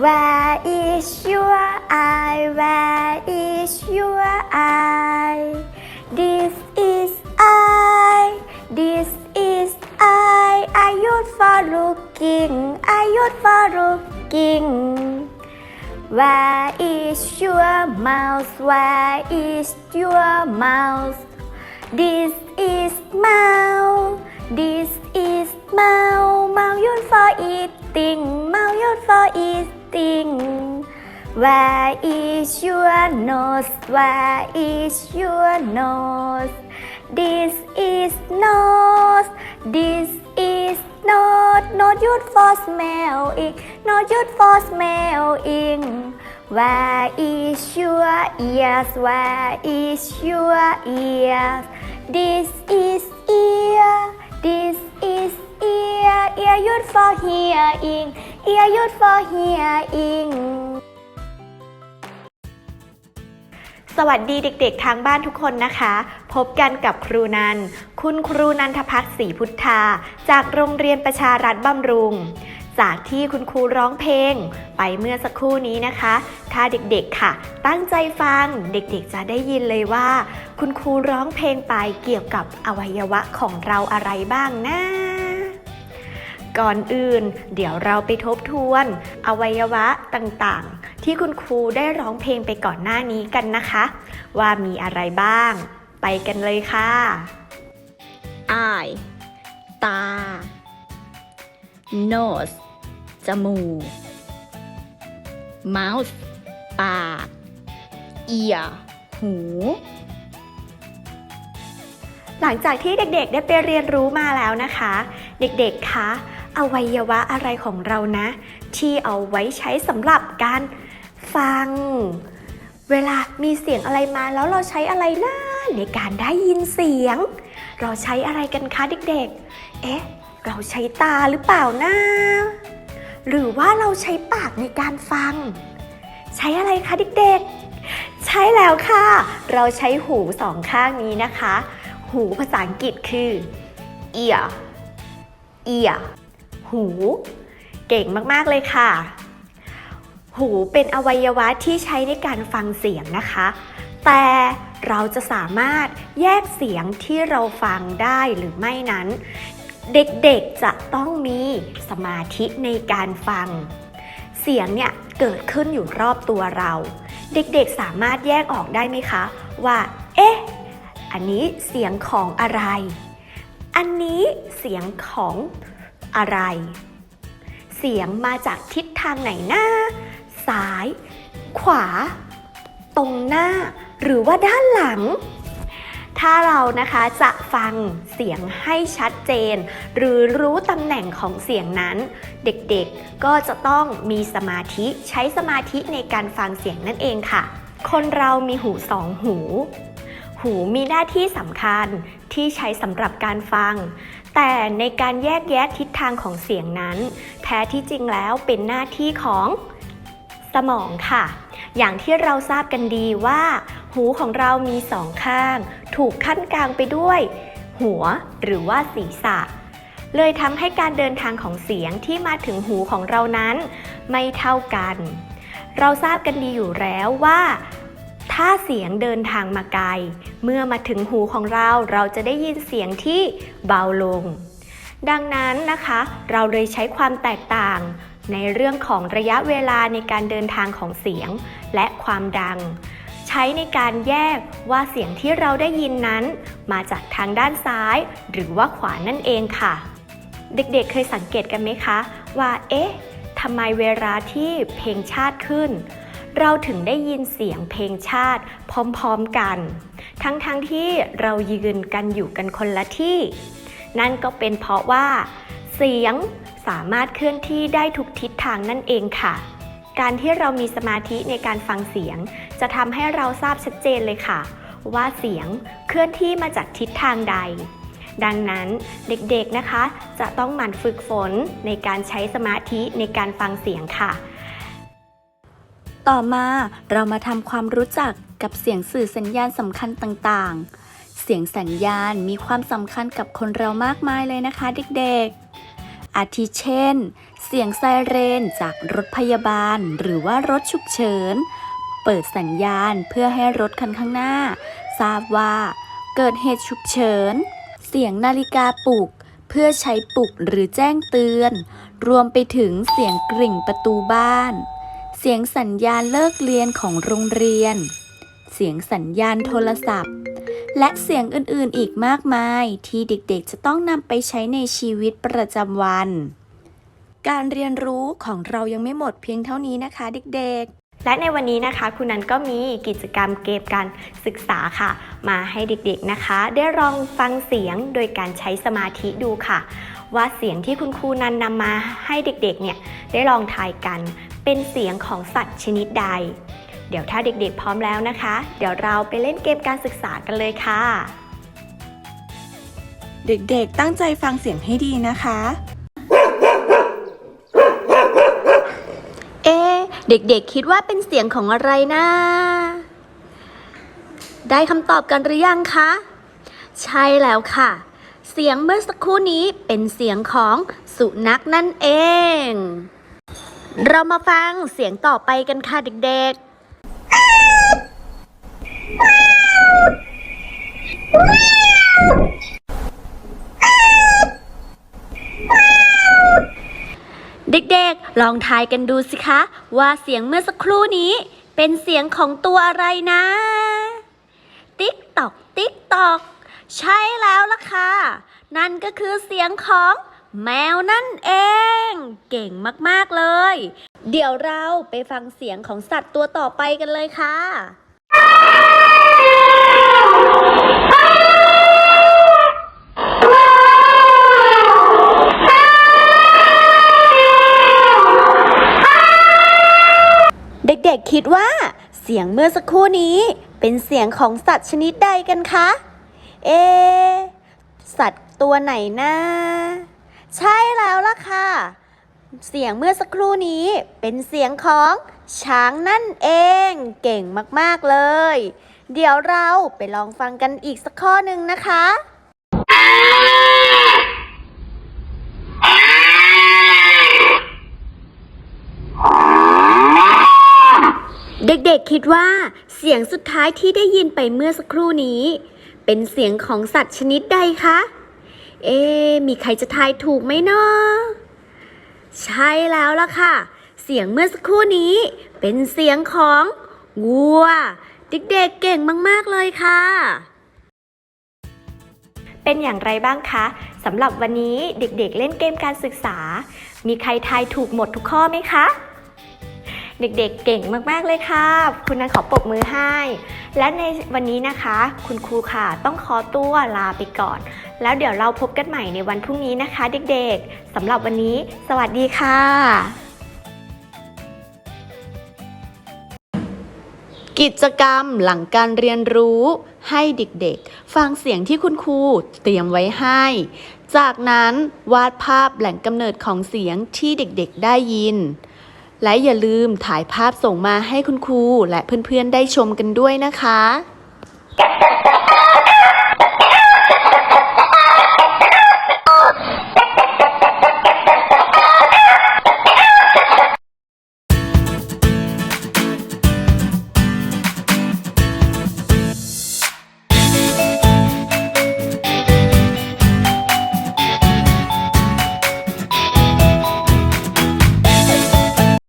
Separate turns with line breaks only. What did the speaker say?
Where is your eye? Where is your eye? This is I. This is I. Are you for looking? Are you for looking? Where is your mouth? Where is your mouth? This is mouth. This is mouth. Mouth used for eating. Mouth used for eating. Where is your nose? Where is your nose? This is nose. This is not not used for smelling. Not used for smelling. Is your ears? Where is your ears? This is ear. This is ear. Ear used for hearing. Ear used for hearing. สวัสดีเด็กๆ ทางบ้านทุกคนนะคะ พบกันกับครูนัน คุณครูนันทพัฒน์ศรีพุทธา จากโรงเรียนประชารัฐบำรุง จากที่คุณครูร้องเพลง ไปเมื่อสักครู่นี้นะคะ ถ้าเด็กๆค่ะ ตั้งใจฟังเด็กๆจะได้ยินเลยว่า คุณครูร้องเพลงไปเกี่ยวกับอวัยวะของเราอะไรบ้างนะ ก่อนอื่น เดี๋ยวเราไปทบทวน อวัยวะต่างๆ ที่คุณครูได้ร้องเพลงไปก่อนหน้านี้กันนะคะ ว่ามีอะไรบ้าง ไปกันเลยค่ะ
eye ตา nose จมูก mouth ปาก ear หู
หลังจากที่เด็กๆ ได้ไปเรียนรู้มาแล้วนะคะ เด็กๆ คะ อวัยวะอะไรของเรานะ ที่เอาไว้ใช้สำหรับการฟัง เวลามีเสียงอะไรมาแล้วเราใช้อะไรนะในการได้ยินเสียง เราใช้อะไรกันคะเด็กๆ เอ๊ะ เราใช้ตาหรือเปล่านะ หรือว่าเราใช้ปากในการฟัง ใช้อะไรคะเด็กๆ ใช่แล้วค่ะ เราใช้หูสองข้างนี้นะคะ หูภาษาอังกฤษคือ ear ear หู เก่งมากๆเลยค่ะ หูเป็นอวัยวะที่ใช้ในการฟังเสียงนะคะ แต่เราจะสามารถแยกเสียงที่เราฟังได้หรือไม่นั้น เด็กๆจะต้องมีสมาธิในการฟัง เสียงเนี่ยเกิดขึ้นอยู่รอบตัวเรา เด็กๆสามารถแยกออกได้ไหมคะ ว่า เอ๊ะ อันนี้เสียงของอะไร อันนี้เสียงของ อะไร เสียงมาจากทิศทางไหนหน้า ซ้าย ขวา ตรงหน้า หรือว่าด้านหลัง ถ้าเรานะคะจะฟังเสียงให้ชัดเจน หรือรู้ตำแหน่งของเสียงนั้น เด็กๆก็จะต้องมีสมาธิใช้สมาธิในการฟังเสียงนั่นเองค่ะ คนเรามีหูสองหูหูมีหน้าที่สำคัญที่ใช้สำหรับการฟัง แต่ในการแยกแยะทิศทางของเสียงนั้น แท้ที่จริงแล้วเป็นหน้าที่ของสมองค่ะ อย่างที่เราทราบกันดีว่า หูของเรามีสองข้าง ถูกขั้นกลางไปด้วย หัวหรือว่าศีรษะ เลยทำให้การเดินทางของเสียงที่มาถึงหูของเรานั้น ไม่เท่ากัน เราทราบกันดีอยู่แล้วว่า ถ้าเสียงเดินทางมาไกล เมื่อมาถึงหูของเราเราจะได้ยินเสียงที่เบาลง ดังนั้นนะคะ เราเลยใช้ความแตกต่าง ในเรื่องของระยะเวลาในการเดินทางของเสียงและความดัง ใช้ในการแยกว่าเสียงที่เราได้ยินนั้น มาจากทางด้านซ้าย หรือว่าขวานั่นเองค่ะ เด็กๆเคยสังเกตกันไหมคะ ว่า เอ๊ะทำไมเวลาที่เพลงชาติขึ้น เราถึงได้ยินเสียงเพลงชาติพร้อมๆกัน ทั้งๆทที่เรายืนกันอยู่กันคนละที่ นั่นก็เป็นเพราะว่า เสียงสามารถเคลื่อนที่ได้ทุกทิศทางนั่นเองค่ะ การที่เรามีสมาธิในการฟังเสียง จะทำให้เราทราบชัดเจนเลยค่ะ ว่าเสียงเคลื่อนที่มาจากทิศทางใดดังนั้นเด็กๆนะคะจะต้องหมั่นฝึกฝนในการใช้สมาธิในการฟังเสียงค่ะ
ต่อมาเรามาทำความรู้จักกับเสียงสื่อสัญญาณสำคัญต่างๆ เสียงสัญญาณมีความสำคัญกับคนเรามากมายเลยนะคะเด็กๆ อาทิเช่น เสียงไซเรนจากรถพยาบาล หรือว่ารถฉุกเฉิน เปิดสัญญาณเพื่อให้รถคันข้างหน้า ทราบว่าเกิดเหตุฉุกเฉิน เสียงนาฬิกาปลุกเพื่อใช้ปลุกหรือแจ้งเตือน รวมไปถึงเสียงกริ่งประตูบ้าน เสียงสัญญาณเลิกเรียนของโรงเรียน เสียงสัญญาณโทรศัพท์ และเสียงอื่นๆอีกมากมายที่เด็กๆจะต้องนำไปใช้ในชีวิตประจำวัน การเรียนรู้ของเรายังไม่หมดเพียงเท่านี้นะคะ เด็กๆ
และในวันนี้นะคะคุณนันก็มีกิจกรรมเกมการศึกษาค่ะ มาให้เด็กๆนะคะ ได้ลองฟังเสียงโดยการใช้สมาธิดูค่ะ ว่าเสียงที่คุณครูนันนำมาให้เด็กๆเนี่ยได้ลองทายกัน เป็นเสียงของสัตว์ชนิดใด เดี๋ยวถ้าเด็กๆพร้อมแล้วนะคะ เดี๋ยวเราไปเล่นเกมการศึกษากันเลยค่ะ
เด็กๆตั้งใจฟังเสียงให้ดีนะคะ
เอ๊ะเด็กๆคิดว่าเป็นเสียงของอะไรนะ ได้คำตอบกันหรือยังคะ ใช่แล้วค่ะ เสียงเมื่อสักครู่นี้เป็นเสียงของสุนัขนั่นเอง เรามาฟังเสียงต่อไปกันค่ะเด็กๆ เด็กๆ ลองทายกันดูสิคะ ว่าเสียงเมื่อสักครู่นี้ เป็นเสียงของตัวอะไรนะ ติ๊กตอก ติ๊กตอก ใช่แล้วล่ะค่ะ นั่นก็คือเสียงของ แมวนั่นเอง เก่งมากๆเลย เดี๋ยวเราไปฟังเสียงของสัตว์ตัวต่อไปกันเลยค่ะ เด็กๆคิดว่า เสียงเมื่อสักครู่นี้ เป็นเสียงของสัตว์ชนิดใดกันคะ เอ สัตว์ตัวไหนนะ ใช่แล้วล่ะค่ะ เสียงเมื่อสักครู่นี้เป็นเสียงของช้างนั่นเองเก่งมากๆเลย เดี๋ยวเราไปลองฟังกันอีกสักข้อหนึ่งนะคะเด็กๆคิดว่าเสียงสุดท้ายที่ได้ยินไปเมื่อสักครู่นี้ เป็นเสียงของสัตว์ชนิดใดคะ เอ๊มีใครจะทายถูกไหมเนาะใช่แล้วล่ะค่ะ เสียงเมื่อสักครู่นี้เป็นเสียงของวัว เด็กๆเก่งมากๆเลยค่ะ เป็นอย่างไรบ้างคะสำหรับวันนี้เด็กๆเล่นเกมการศึกษา มีใครทายถูกหมดทุกข้อไหมคะเด็กๆ เก่งมากๆ เลยค่ะ คุณนันขอปรบมือให้ และในวันนี้นะคะ คุณครูค่ะ ต้องขอตัวลาไปก่อน แล้วเดี๋ยวเราพบกันใหม่ในวันพรุ่งนี้นะคะเด็กๆสำหรับวันนี้ สวัสดีค่ะ
กิจกรรมหลังการเรียนรู้ให้เด็กๆ ฟังเสียงที่คุณครูเตรียมไว้ให้ จากนั้นวาดภาพแหล่งกำเนิดของเสียงที่เด็กๆได้ยิน และอย่าลืมถ่ายภาพส่งมาให้คุณครูและเพื่อนๆได้ชมกันด้วยนะคะ